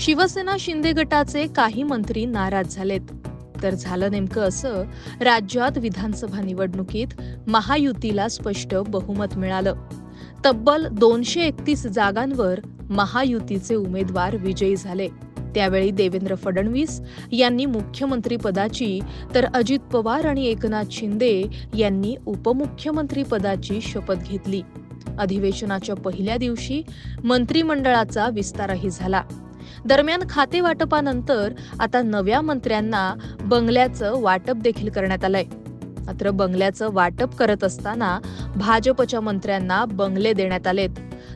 शिवसेना शिंदे गटाचे काही मंत्री नाराज झालेत. तर झालं नेमकं असं राज्यात विधानसभा निवडणुकीत महायुतीला स्पष्ट बहुमत मिळालं. तब्बल दोनशे एकतीस जागांवर महायुतीचे उमेदवार विजयी झाले. त्यावेळी देवेंद्र फडणवीस यांनी मुख्यमंत्रीपदाची तर अजित पवार आणि एकनाथ शिंदे यांनी उपमुख्यमंत्रीपदाची शपथ घेतली. अधिवेशनाच्या पहिल्या दिवशी मंत्रिमंडळाचा विस्तारही झाला. दरम्यान खाते वाटपानंतर आता नव्या मंत्र्यांना बंगल्याचं वाटप देखील करण्यात आलंय. मात्र बंगल्याचं वाटप करत असताना भाजपच्या मंत्र्यांना बंगले देण्यात आलेत.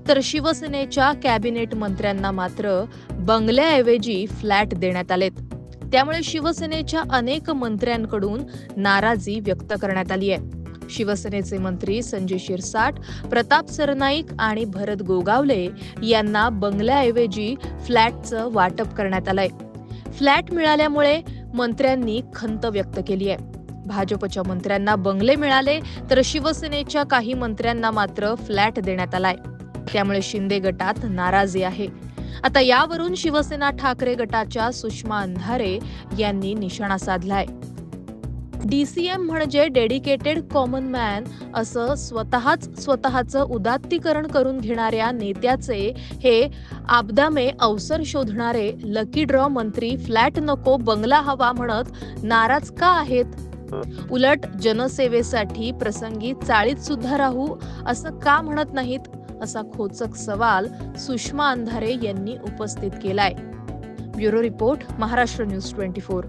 तर शिवसेनेच्या कॅबिनेट मंत्र्यांना मात्र बंगल्याऐवजी फ्लॅट देण्यात आलेत. त्यामुळे शिवसेनेच्या अनेक मंत्र्यांकडून नाराजी व्यक्त करण्यात आली आहे. शिवसेनेचे मंत्री संजय शिरसाट प्रताप सरनाईक आणि भरत गोगावले यांना बंगल्याऐवजी फ्लॅटचं वाटप करण्यात आलंय. फ्लॅट मिळाल्यामुळे मंत्र्यांनी खंत व्यक्त केली आहे. भाजपच्या मंत्र्यांना बंगले मिळाले तर शिवसेनेच्या काही मंत्र्यांना मात्र फ्लॅट देण्यात आलाय. त्यामुळे शिंदे गटात नाराजी आहे. आता यावरून शिवसेना ठाकरे गटाच्या सुषमा अंधारे यांनी निशाणा साधलाय. डीसीएम म्हणजे डेडिकेटेड कॉमन मॅन असं स्वतःच स्वतःचं उदात्तीकरण करून घेणाऱ्या नेत्याचे हे आपदामे अवसर शोधणारे लकी ड्रॉ मंत्री फ्लॅट नको बंगला हवा म्हणत नाराज का आहेत? उलट जनसेवेसाठी प्रसंगी चाळीत सुद्धा राहू असं का म्हणत नाहीत? असा खोचक सवाल सुषमा अंधारे यांनी उपस्थित केलाय. Bureau report Maharashtra news twenty four.